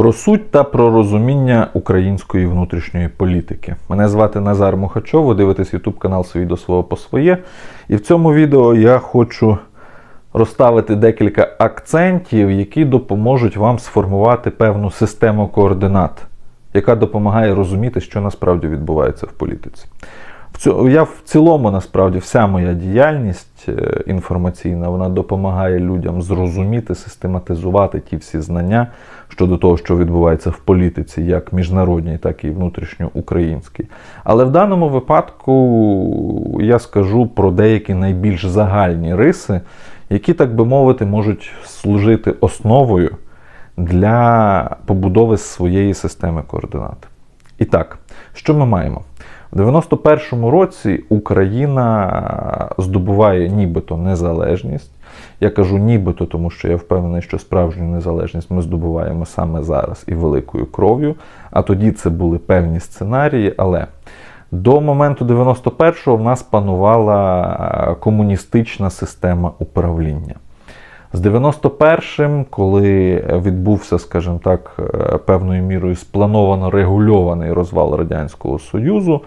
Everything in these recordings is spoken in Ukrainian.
Про суть та про розуміння української внутрішньої політики. Мене звати Назар Мухачов, ви дивитесь YouTube канал «Свій до свого по своє. І в цьому відео я хочу розставити декілька акцентів, які допоможуть вам сформувати певну систему координат, яка допомагає розуміти, що насправді відбувається в політиці. Я в цілому, насправді, вся моя діяльність е, інформаційна, вона допомагає людям зрозуміти, систематизувати ті всі знання щодо того, що відбувається в політиці, як міжнародній, так і внутрішньоукраїнській. Але в даному випадку я скажу про деякі найбільш загальні риси, які, так би мовити, можуть служити основою для побудови своєї системи координат. І так, що ми маємо? У 91-му році Україна здобуває нібито незалежність. Я кажу нібито, тому що я впевнений, що справжню незалежність ми здобуваємо саме зараз і великою кров'ю. А тоді це були певні сценарії. Але до моменту 91-го в нас панувала комуністична система управління. З 91-м, коли відбувся, скажімо так, е, певною мірою сплановано регульований розвал Радянського Союзу,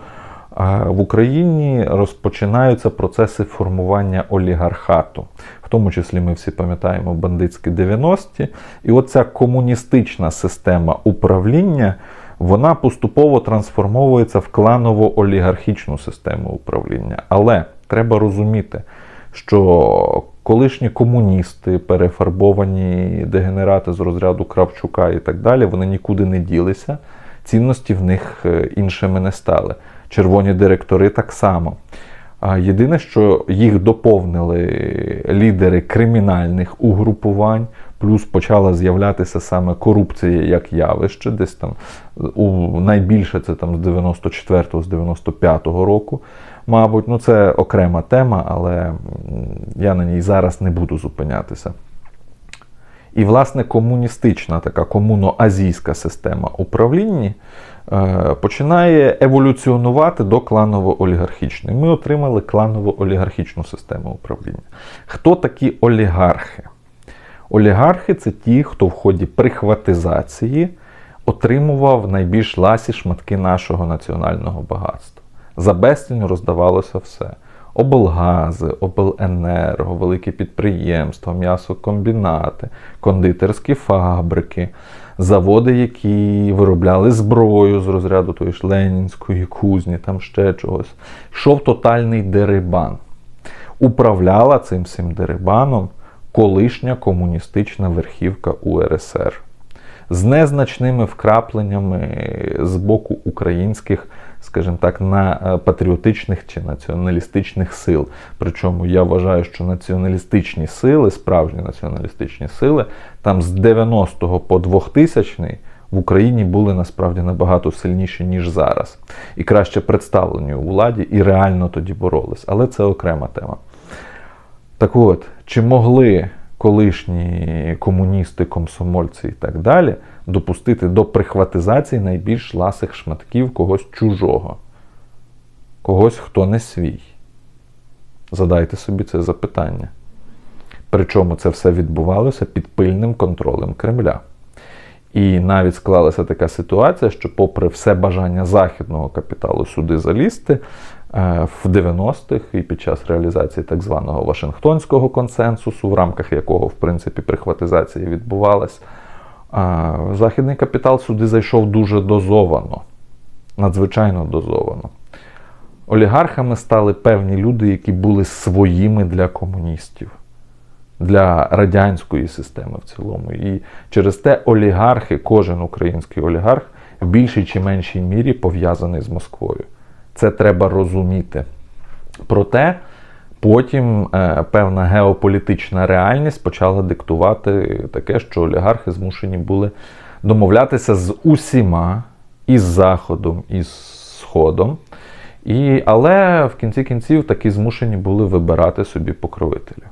е, в Україні розпочинаються процеси формування олігархату. В тому числі ми всі пам'ятаємо бандитські 90-ті. І оця комуністична система управління вона поступово трансформовується в кланово-олігархічну систему управління. Але треба розуміти, що колишні комуністи, перефарбовані дегенерати з розряду Кравчука і так далі, вони нікуди не ділися. Цінності в них е, іншими не стали. Червоні директори так само. Єдине, що їх доповнили лідери кримінальних угрупувань, плюс почала з'являтися саме корупція як явище, десь там у найбільше це там з 94-го, з 95-го року. Мабуть, ну це окрема тема, але я на ній зараз не буду зупинятися. І, власне, комуністична така комуноазійська система управління е, починає еволюціонувати до кланово-олігархічної. Ми отримали кланово-олігархічну систему управління. Хто такі олігархи? Олігархи це ті, хто в ході прихватизації отримував найбільш ласі шматки нашого національного багатства. За безцінь роздавалося все. Облгази, обленерго, великі підприємства, м'ясокомбінати, кондитерські фабрики, заводи, які виробляли зброю з розряду тої ж Ленінської кузні, там ще чогось. Йшов тотальний дерибан. Управляла цим всім дерибаном колишня комуністична верхівка УРСР з незначними вкрапленнями з боку українських, скажімо так, на е, патріотичних чи націоналістичних сил. Причому я вважаю, що націоналістичні сили, справжні націоналістичні сили, там з 90-го по 2000-й в Україні були насправді набагато сильніші, ніж зараз, і краще представлені у владі, і реально тоді боролись. Але це окрема тема. Так от, чи могли колишні комуністи, комсомольці і так далі допустити до прихватизації найбільш ласих шматків когось чужого, когось, хто не свій? Задайте собі це запитання. Причому це все відбувалося під пильним контролем Кремля. І навіть склалася така ситуація, що, попри все бажання західного капіталу сюди залізти, в 90-х і під час реалізації так званого Вашингтонського консенсусу, в рамках якого, в принципі, прихватизація відбувалась, е, західний капітал сюди зайшов дуже дозовано, надзвичайно дозовано. Олігархами стали певні люди, які були своїми для комуністів для радянської системи в цілому. І через те олігархи, кожен український олігарх в більшій чи меншій мірі пов'язаний з Москвою. Це треба розуміти. Проте потім е, певна геополітична реальність почала диктувати таке, що олігархи змушені були домовлятися з усіма, і з Заходом, і з Сходом. І, але в кінці кінців таки змушені були вибирати собі покровителів.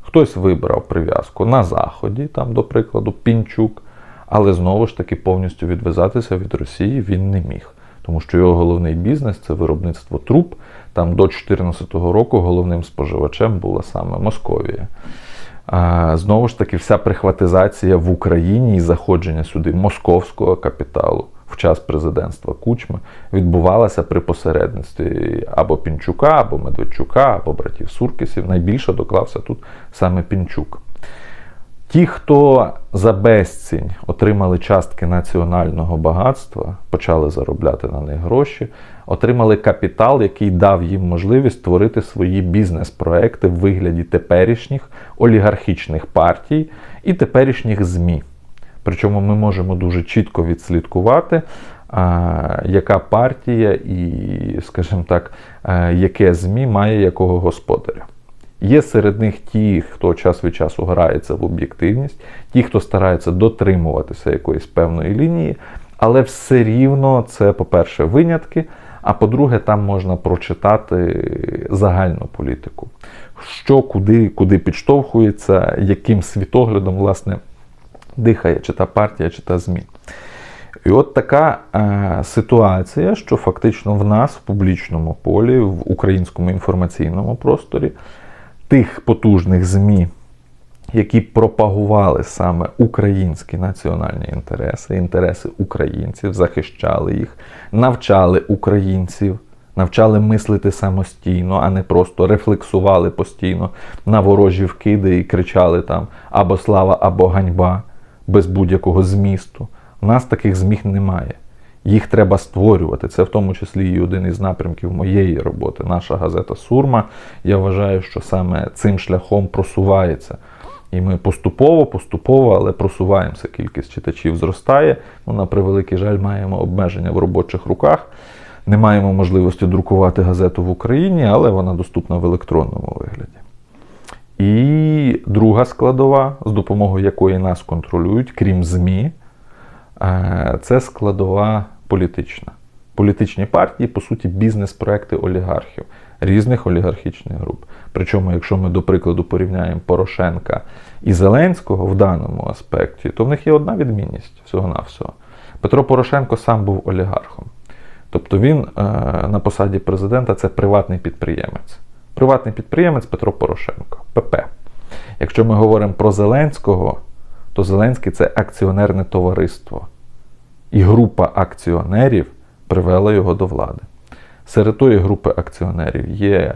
Хтось вибрав прив'язку на Заході, там, до прикладу, Пінчук, але знову ж таки повністю відв'язатися від Росії він не міг. Тому що його головний бізнес це виробництво труб. Там до 2014 року головним споживачем була саме Московія. Знову ж таки, вся прихватизація в Україні і заходження сюди московського капіталу в час президентства Кучми відбувалася при посередництві або Пінчука, або Медведчука, або братів Суркисів. Найбільше доклався тут саме Пінчук. Ті, хто за безцінь отримали частки національного багатства, почали заробляти на них гроші, отримали капітал, який дав їм можливість створити свої бізнес-проекти в вигляді теперішніх олігархічних партій і теперішніх ЗМІ. Причому ми можемо дуже чітко відслідкувати, яка партія і, скажімо так, а, яке ЗМІ має якого господаря. Є серед них ті, хто час від часу грається в об'єктивність, ті, хто старається дотримуватися якоїсь певної лінії, але все рівно це, по-перше, винятки. А по-друге, там можна прочитати загальну політику, що куди, куди підштовхується, яким світоглядом, власне, дихає чи та партія, чи та ЗМІ. І от така е, ситуація, що фактично в нас в публічному полі, в українському інформаційному просторі, тих потужних ЗМІ, які пропагували саме українські національні інтереси, інтереси українців, захищали їх, навчали українців, навчали мислити самостійно, а не просто рефлексували постійно на ворожі вкиди і кричали там або слава, або ганьба без будь-якого змісту. У нас таких зміг немає. Їх треба створювати. Це в тому числі і один із напрямків моєї роботи. Наша газета Сурма. Я вважаю, що саме цим шляхом просувається. І ми поступово, поступово, але просуваємося. Кількість читачів зростає. Ну, на превеликий жаль, маємо обмеження в робочих руках. Не маємо можливості друкувати газету в Україні, але вона доступна в електронному вигляді. І друга складова, з допомогою якої нас контролюють, крім ЗМІ, е, це складова політична. Політичні партії, по суті, бізнес-проекти олігархів, різних олігархічних груп. Причому, якщо ми, до прикладу, порівняємо Порошенка і Зеленського в даному аспекті, то в них є одна відмінність всього-навсього. Петро Порошенко сам був олігархом. Тобто він е, на посаді президента це приватний підприємець. Приватний підприємець Петро Порошенко, ПП. Якщо ми говоримо про Зеленського, то Зеленський це акціонерне товариство. І група акціонерів привела його до влади. Серед тої групи акціонерів є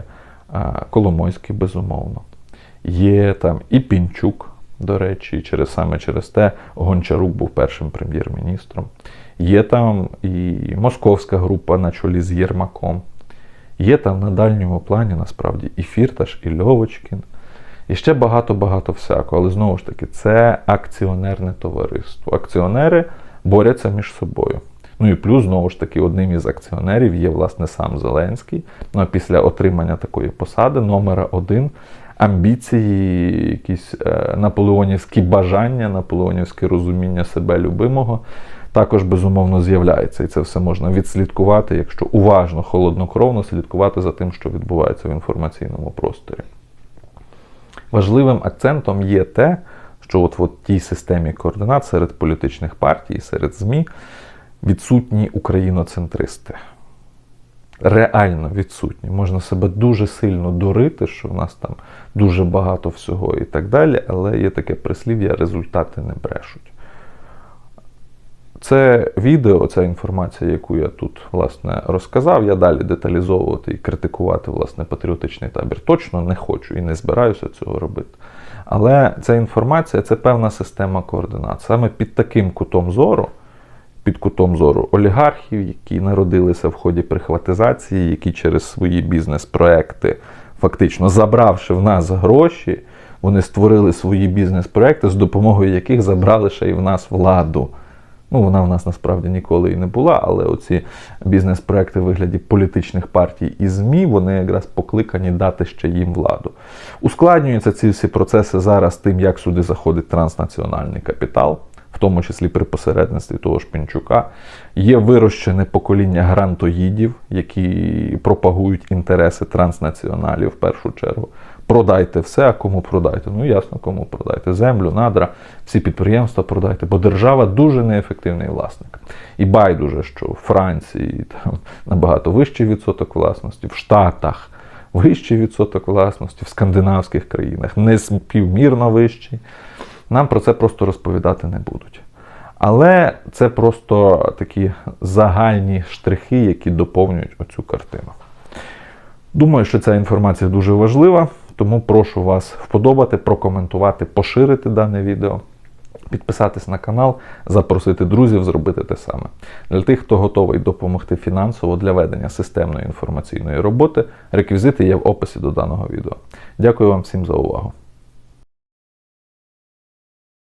Коломойський, безумовно, є там і Пінчук, до речі, через саме через те Гончарук був першим прем'єр-міністром. Є там і московська група на чолі з Єрмаком. Є там на дальньому плані насправді і Фірташ, і Льовочкін, і ще багато-багато всякого. Але знову ж таки, це акціонерне товариство. Акціонери борються між собою. Ну і плюс, знову ж таки, одним із акціонерів є, власне, сам Зеленський. Ну а після отримання такої посади, номера один, амбіції, якісь е, наполеонівські бажання, наполеонівське розуміння себе любимого. Також, безумовно, з'являється, і це все можна відслідкувати, якщо уважно, холоднокровно слідкувати за тим, що відбувається в інформаційному просторі. Важливим акцентом є те, що от в тій системі координат серед політичних партій, серед ЗМІ відсутні україноцентристи. Реально відсутні. Можна себе дуже сильно дурити, що в нас там дуже багато всього і так далі, але є таке прислів'я, результати не брешуть. Це відео, ця інформація, яку я тут власне розказав, я далі деталізовувати і критикувати власне патріотичний табір точно не хочу і не збираюся цього робити. Але ця інформація це певна система координат. Саме під таким кутом зору, під кутом зору олігархів, які народилися в ході прихватизації, які через свої бізнес-проекти, фактично забравши в нас гроші, вони створили свої бізнес-проекти, з допомогою яких забрали ще й в нас владу. Ну, вона в нас насправді ніколи і не була, але оці бізнес-проекти в вигляді політичних партій і ЗМІ, вони якраз покликані дати ще їм владу. Ускладнюються ці всі процеси зараз тим, як сюди заходить транснаціональний капітал, в тому числі при посередництві того ж Пінчука. Є вирощене покоління грантоїдів, які пропагують інтереси транснаціоналів в першу чергу. Продайте все, а кому продайте? Ну ясно, кому продайте. Землю, надра, всі підприємства продайте, бо держава дуже неефективний власник. І байдуже, що в Франції там набагато вищий відсоток власності, в Штатах вищий відсоток власності в скандинавських країнах, не співмірно вищий. Нам про це просто розповідати не будуть. Але це просто такі загальні штрихи, які доповнюють оцю картину. Думаю, що ця інформація дуже важлива, тому прошу вас вподобати, прокоментувати, поширити дане відео, підписатись на канал, запросити друзів зробити те саме. Для тих, хто готовий допомогти фінансово для ведення системної інформаційної роботи, реквізити є в описі до даного відео. Дякую вам всім за увагу.